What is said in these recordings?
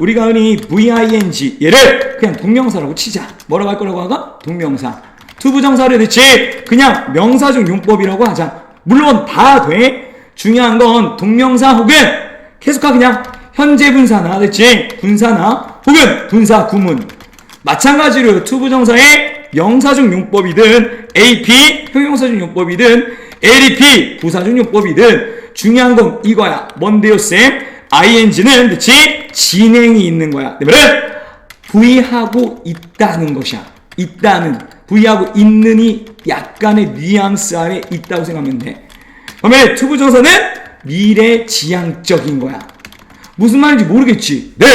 우리가 흔히 VING 얘를 그냥 동명사라고 치자. 뭐라고 할 거라고 하가? 동명사. 투부정사를 대체 그냥 명사적 용법이라고 하자. 물론 다 돼. 중요한 건 동명사 혹은 계속하 그냥 현재 분사나 대체 분사나 혹은 분사 구문. 마찬가지로 투부정사의 명사적 용법이든 AP 형용사적 용법이든 LEP 부사적 용법이든 중요한 건 이거야. 뭔데요, 쌤? Ing는 그치 진행이 있는 거야. 내 말은 V하고 있다는 것이야. 있다는 V하고 있는이 약간의 뉘앙스 안에 있다고 생각하면 돼. 그러면 투부 정사는 미래 지향적인 거야. 무슨 말인지 모르겠지. 네.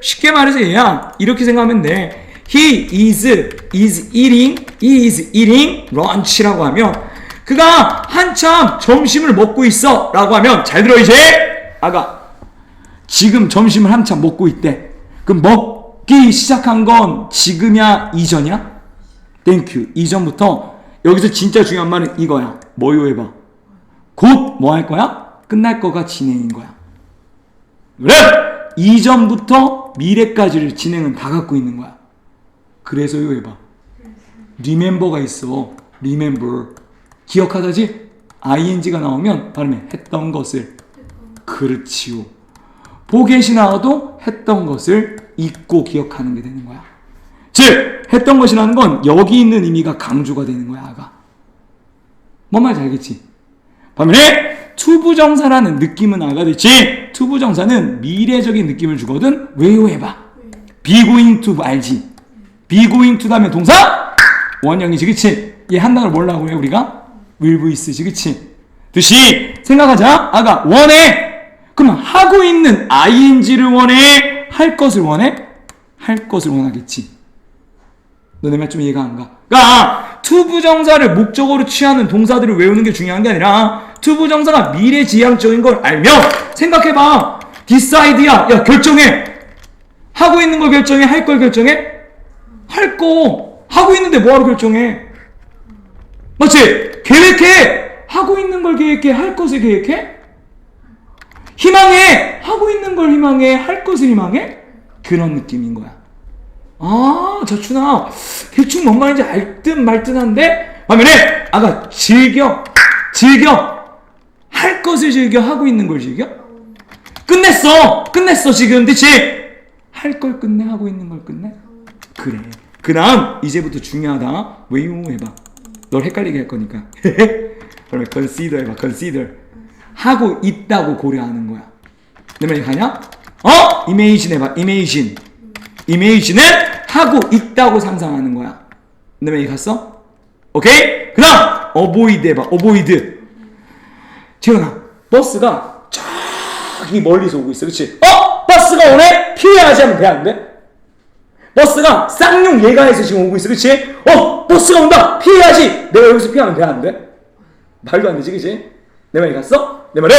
쉽게 말해서 그냥 이렇게 생각하면 돼. He is is eating, he is eating lunch라고 하면 그가 한참 점심을 먹고 있어라고 하면 잘 들어 이제 아가 지금 점심을 한참 먹고 있대. 그럼 먹기 시작한 건 지금이야 이전이야? 땡큐. 이전부터 여기서 진짜 중요한 말은 이거야. 뭐요 해봐. 곧 뭐 할 거야? 끝날 거가 진행인 거야. 그래! 이전부터 미래까지를 진행은 다 갖고 있는 거야. 그래서요 해봐. remember가 있어. remember. 기억하다지? ing가 나오면 발음해. 했던 것을. 그렇지요. 보겟이 나와도 했던 것을 잊고 기억하는 게 되는 거야. 즉, 했던 것이라는 건 여기 있는 의미가 강조가 되는 거야, 아가. 뭔 말인지 알겠지? 반면에 투부정사라는 느낌은 아가 됐지? 투부정사는 미래적인 느낌을 주거든? 왜요 해봐. be going to 알지? be going to 다음에 동사? 원형이지, 그치? 얘 한 단어를 뭐라고 해, 우리가? will be 쓰지, 그치? 듯이 생각하자. 아가, 원해! 그럼 하고 있는 ing를 원해? 할 것을 원해? 할 것을 원하겠지. 너네 말 좀 이해가 안 가? 그러니까 투부정사를 목적으로 취하는 동사들을 외우는 게 중요한 게 아니라 투부정사가 미래지향적인 걸 알면 생각해봐. decide야. 야 결정해. 하고 있는 걸 결정해? 할 걸 결정해? 할 거. 하고 있는데 뭐하러 결정해? 맞지? 계획해. 하고 있는 걸 계획해. 할 것을 계획해? 희망해! 하고 있는 걸 희망해? 할 것을 희망해? 그런 느낌인 거야. 아, 저춘아, 대충 뭔 말인지 알 듯 말 듯한데? 반면에, 아가, 즐겨, 즐겨, 할 것을 즐겨, 하고 있는 걸 즐겨? 끝냈어! 끝냈어, 지금, 그치? 할 걸 끝내, 하고 있는 걸 끝내? 그래. 그 다음, 이제부터 중요하다. 외우해봐. 널 헷갈리게 할 거니까. 그러면 consider 해봐, consider. 하고 있다고 고려하는 거야. 내 말이 가냐? 어? imagine 해봐. imagine. image는 하고 있다고 상상하는 거야. 내 말이 갔어? 오케이? 그 다음 avoid 해봐. avoid. 재현아, 버스가 저기 멀리서 오고 있어. 그치? 어? 버스가 오네? 피해야지 하면 돼, 안 돼? 버스가 쌍용 예가에서 지금 오고 있어. 그치? 어? 버스가 온다! 피해야지! 내가 여기서 피하면 돼, 안 돼? 말도 안 되지, 그치? 내 말이 갔어? 내 말은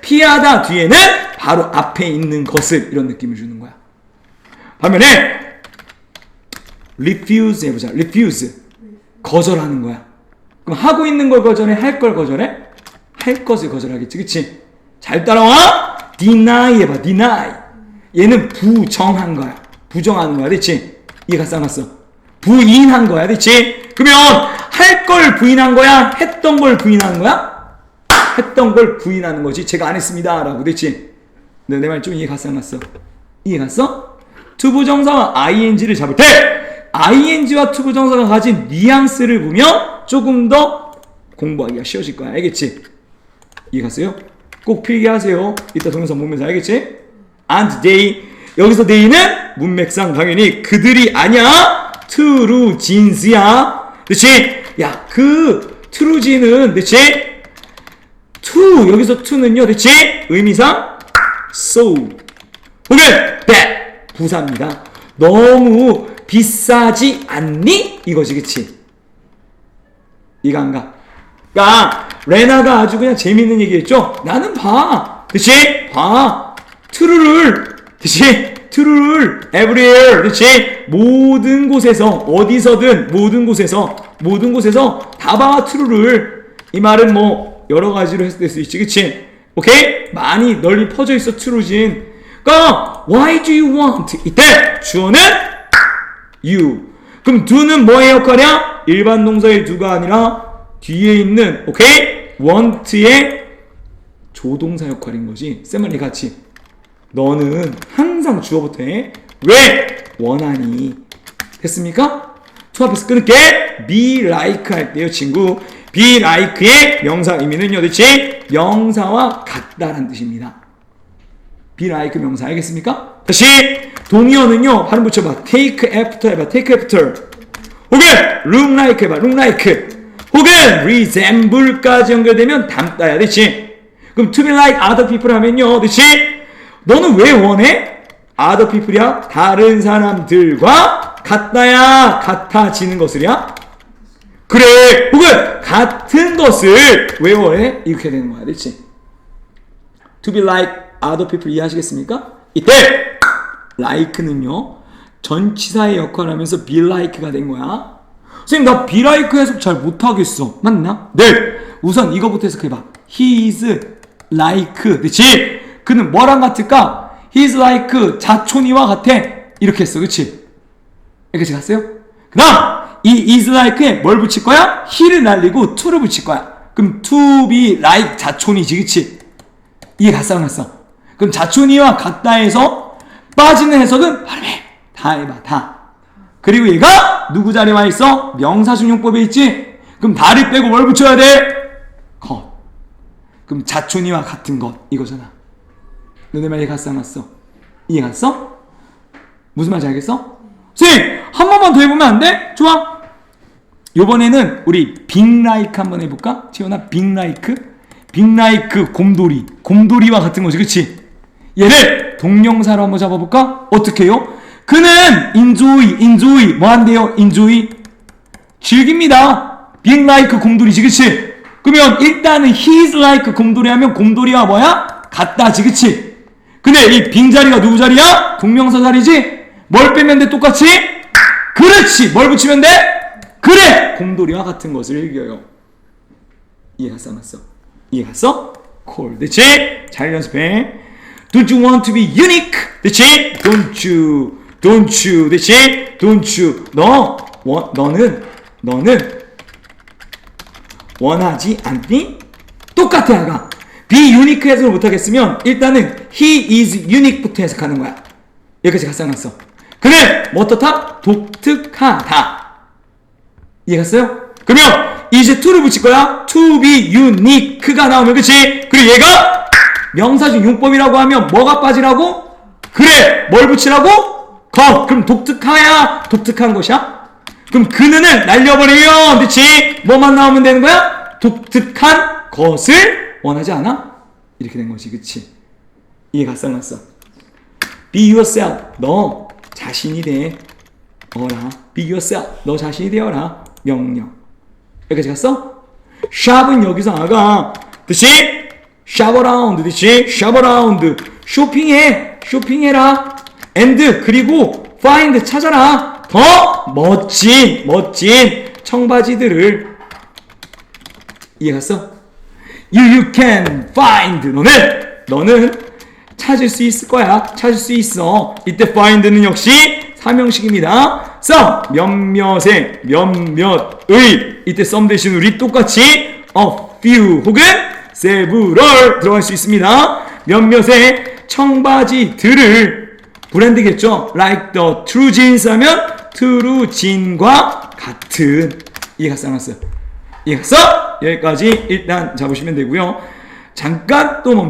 피하다 뒤에는 바로 앞에 있는 것을 이런 느낌을 주는 거야. 반면에 refuse 해보자. refuse 거절하는 거야. 그럼 하고 있는 걸 거절해? 할 걸 거절해? 할 것을 거절하겠지, 그치? 잘 따라와. deny 해봐. deny. 얘는 부정한 거야. 부정하는 거야, 그치? 이해가 싸놨어. 부인한 거야, 그치? 그러면 할 걸 부인한 거야? 했던 걸 부인한 거야? 했던 걸 부인하는 거지. 제가 안 했습니다. 라고 됐지? 네, 내말 좀 이해 갔어? 안 갔어? 이해 갔어? 투부정사와 ing를 잡을 때 ing와 투부정사가 가진 뉘앙스를 보면 조금 더 공부하기가 쉬워질 거야. 알겠지? 이해 갔어요? 꼭 필기하세요. 이따 동영상 보면서 알겠지? and they 여기서 they는 문맥상 당연히 그들이 아니야. 트루 진스야. 그치? 야, 그 트루진은 그치? To 여기서 to는요 대체 의미상? so 혹은 that 부사입니다. 너무 비싸지 않니? 이거지 그치? 이가 안가. 그니까 레나가 아주 그냥 재밌는 얘기했죠? 나는 봐. 그치 봐. true를. 그치 true를. everywhere 그치 모든 곳에서 어디서든 모든 곳에서 모든 곳에서 다봐 true를. 이 말은 뭐 여러 가지로 해석될 수 있지, 그치? 오케이? 많이 널리 퍼져 있어, 트루진. 그러니까 why do you want? 이때 주어는 you. 그럼 do는 뭐의 역할이야? 일반 동사의 do가 아니라 뒤에 있는 오케이 want의 조동사 역할인 거지. 쌤말이 같이 너는 항상 주어부터 해. 왜 원하니? 됐습니까? 투 앞에서 끊을게. be like 할 때요, 친구. Be like의 명사 의미는요, 대체 명사와 같다라는 뜻입니다. be like 명사 알겠습니까? 다시 동의어는요, 발음 붙여봐. take after 해봐. take after. 혹은 look like 해봐. look like. 혹은 resemble까지 연결되면 닮다야, 대체. 그럼 to be like other people 하면요, 대체 너는 왜 원해? other people이야? 다른 사람들과 같다야? 같아지는 것을이야? 그래! 혹은 같은 것을 왜 원해? 이렇게 되는 거야, 그렇지? to be like other people 이해하시겠습니까? 이때 like는요 전치사의 역할을 하면서 be like가 된 거야. 선생님 나 be like 해석 잘 못하겠어. 맞나? 네. 우선 이거부터 해석해봐. He is like. 그렇지? 그는 뭐랑 같을까? He is like 자촌이와 같아. 이렇게 했어. 그렇지? 여기까지 갔어요? 그 다음 이 like에 뭘 붙일 거야? he를 날리고 to를 붙일 거야. 그럼 be like 자촌이지. 그치? 이해 갔어 안 갔어? 그럼 자촌이와 같다에서 빠지는 해석은 발음해. 다 해봐 다. 그리고 얘가 누구 자리에 와 있어? 명사순용법에 있지? 그럼 다를 빼고 뭘 붙여야 돼? 것. 그럼 자촌이와 같은 것 이거잖아. 너네 말 이해 갔어 안 갔어? 이해 갔어? 무슨 말인지 알겠어? 선생님 한 번만 더 해보면 안 돼? 좋아 요번에는 우리 빅라이크 한번 해볼까? 지원아 빅라이크 빅라이크 곰돌이 곰돌이와 같은 거지 그치? 얘를 동명사로 한번 잡아볼까? 어떻게 해요? 그는 enjoy enjoy 뭐 한대요? enjoy 즐깁니다 빅라이크 곰돌이지 그치? 그러면 일단은 he's like 곰돌이 하면 곰돌이와 뭐야? 같다지 그치? 근데 이 빈자리가 누구 자리야? 동명사 자리지? 뭘 빼면 돼 똑같이? 그렇지 뭘 붙이면 돼? 그래 곰돌이와 같은 것을 읽어요 이해 갔어 안 갔어? 이해 갔어? 콜 됐지? 잘 연습해 Don't you want to be unique? 됐지? Don't you Don't you 됐지? Don't you 너 원, 너는 너는 원하지 않니? 똑같아 아가 be unique 해석을 못하겠으면 일단은 he is unique부터 해석하는 거야 여기까지 갔어 안 갔어? 그는 뭐 어떻다? 독특하다 이해갔어요? 그러면 이제 to를 붙일 거야 to be unique가 나오면 그치? 그리고 얘가 명사중 용법이라고 하면 뭐가 빠지라고? 그래 뭘 붙이라고? 것 그럼 독특하야 독특한 것이야? 그럼 그는을 날려버리면 그치? 뭐만 나오면 되는 거야? 독특한 것을 원하지 않아? 이렇게 된 거지 그치? 이해 갔어 안 갔어? Be yourself 너 자신이 돼. 어라 Be yourself. 너 자신이 되어라. 명령. 여기까지 갔어? 샵은 여기서 아가. 그치? 샵 어라운드 그치? 샵 어라운드. 쇼핑해. 쇼핑해라. and 그리고 find 찾아라. 더 멋진 멋진 청바지들을 이해 갔어? You, you can find. 너는 너는 찾을 수 있을 거야. 찾을 수 있어. 이때 find는 역시 사명식입니다. some 몇몇의 몇몇의 이때 some 대신 우리 똑같이 a few 혹은 several 들어갈 수 있습니다. 몇몇의 청바지들을 브랜드겠죠? Like the true jeans 하면 true jeans과 같은. 이해가 쌍났어요. 이해갔어? 여기까지 일단 잡으시면 되고요. 잠깐 또 멈춰